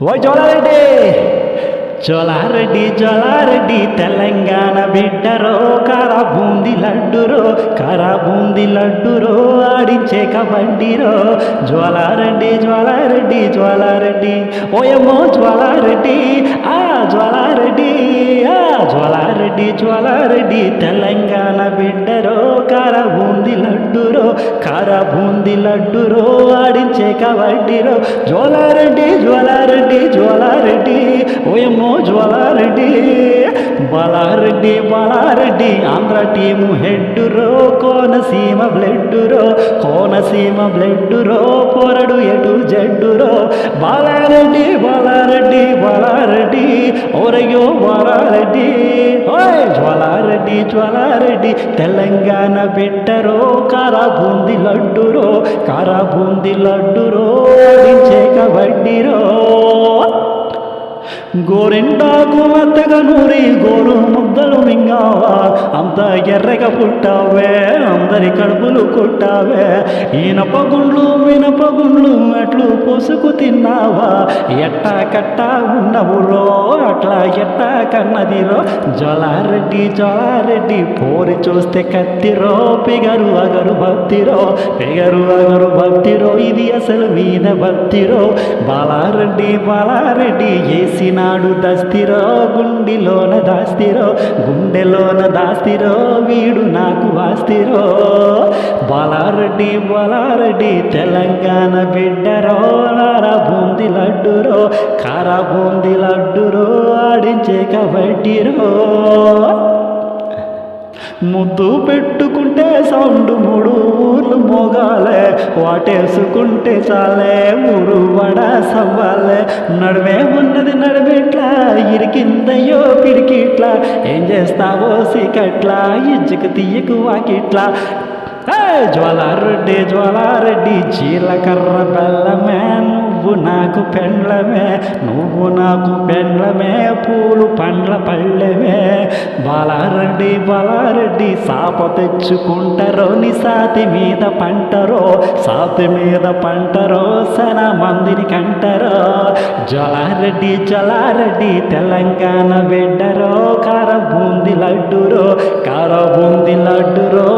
ఓ జోలారెడ్డి! జోలారెడ్డి జోలారెడ్డి తెలంగాణ బిడ్డరో కార బూంది లడ్డురో కార బూంది లడ్డురో ఆడించే కబడ్డీరో. జ్వాలారెడ్డి జ్వాలారెడ్డి జ్వాలారెడ్డి ఓయమ్మో జ్వాలారెడ్డి ఆ జ్వాలారెడ్డి ఆ జ్వాలారెడ్డి జ్వాలారెడ్డి తెలంగాణ బిడ్డరో కార బూంది కార బూంది లడ్డురో ఆడించే కబడ్డీరో జ్వాలారెడ్డి జ్వాలారెడ్డి జ్వాలారెడ్డి. ఓయమ్మో జ్వాలారెడ్డి. బాలారెడ్డి బాలారెడ్డి. ఆంధ్ర టీము హెడ్డురో కోనసీమ బ్లెడ్డురో కోనసీమ బ్లెడ్డురో పొరడు ఎటు జడ్డురో బాలారెడ్డి బాలారెడ్డి బాలారెడ్డి. ఓరయ్యో బాలారెడ్డి. జ్వాలారెడ్డి జ్వాలారెడ్డి తెలంగాణ బిడ్డరో కారా బూంది లడ్డురో కారా బూంది లడ్డురో ఆడించే కబడ్డీరో గోరెంటాకు మెత్తగా నూరి గోరు ముద్దలు మింగావా? అంత ఎర్రగా పుట్టావే అందరి కడుపులు కొట్టావే. ఈనపగుండ్లు మినపగుండ్లు అట్లు పొసుకు తిన్నావా? ఎట్టా కట్టా ఉన్నవులో అట్లా ఎట్టా కన్నదిరో? జలారెడ్డి జలారెడ్డి పోరి చూస్తే కత్తిరో? పిగరు అగరు భక్తిరో? పిగరు అగరు భక్తిరో? ఇది అసలు మీద భక్తిరో? బాలారెడ్డి బాలారెడ్డి ఏసినాడు దస్తిరో? గుండిలోన దాస్తిరో? గుండెలోన దాస్తిరో? వీడు నాకు వాస్తిరో బాలారెడ్డి బాలారెడ్డి తెలంగాణ బిడ్డరో? నారా బూంది లడ్డురో కారా బూంది లడ్డురో ఆడించే కబడ్డీరో. ముద్దు పెట్టుకుంటే సౌండ్ మూడు ఊర్లు మోగాలే వాటేసుకుంటే చాలే ఊరు వడ సవ్వాలే. నడుమే ఉన్నది నడుమెట్లా ఇరికిందయ్యో పిరికిట్లా ఏం చేస్తావో సికట్లా ఇజ్జకు తీయకు వాకిట్లా. జ్వాలారెడ్డి జ్వాలారెడ్డి జీలకర్ర బెల్లమే నువ్వు నాకు పెండ్లమే నువ్వు నాకు పెండ్లమే పూలు పండ్ల పళ్ళమే బాలారెడ్డి బాలారెడ్డి సాప తెచ్చుకుంటారో నీ సాతి మీద పంటరో సాతి మీద పంటరో సన మందిని కంటరో. జలారెడ్డి జలారెడ్డి తెలంగాణ బిడ్డరో కార బూంది లడ్డురో కార బూంది లడ్డురో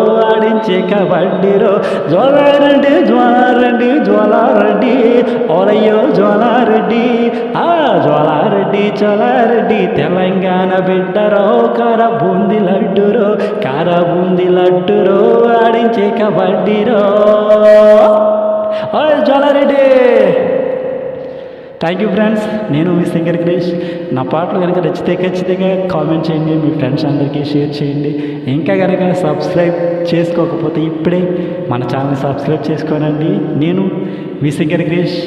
కబడ్డీరో జ్వాలారెడ్డి జ్వాలారెడ్డి జ్వాలారెడ్డి ఓలయ్యో జ్వాలారెడ్డి ఆ జ్వాలారెడ్డి జ్వాలారెడ్డి తెలంగాణ బిడ్డరో కార బూంది లడ్డురో కార బూంది లడ్డురో ఆడించే కబడ్డీరో ఓ జ్వాలారెడ్డి థ్యాంక్ యూ ఫ్రెండ్స్ నేను మీ సింగర్ క్రీష్ నా పాటలు కనుక నచ్చితే ఖచ్చితంగా కామెంట్ చేయండి మీ ఫ్రెండ్స్ అందరికీ షేర్ చేయండి. ఇంకా కనుక సబ్స్క్రైబ్ చేసుకోకపోతే ఇప్పుడే మన ఛానల్ సబ్స్క్రైబ్ చేసుకోనండి. నేను మీ సింగర్ క్రిష్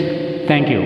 థ్యాంక్ యూ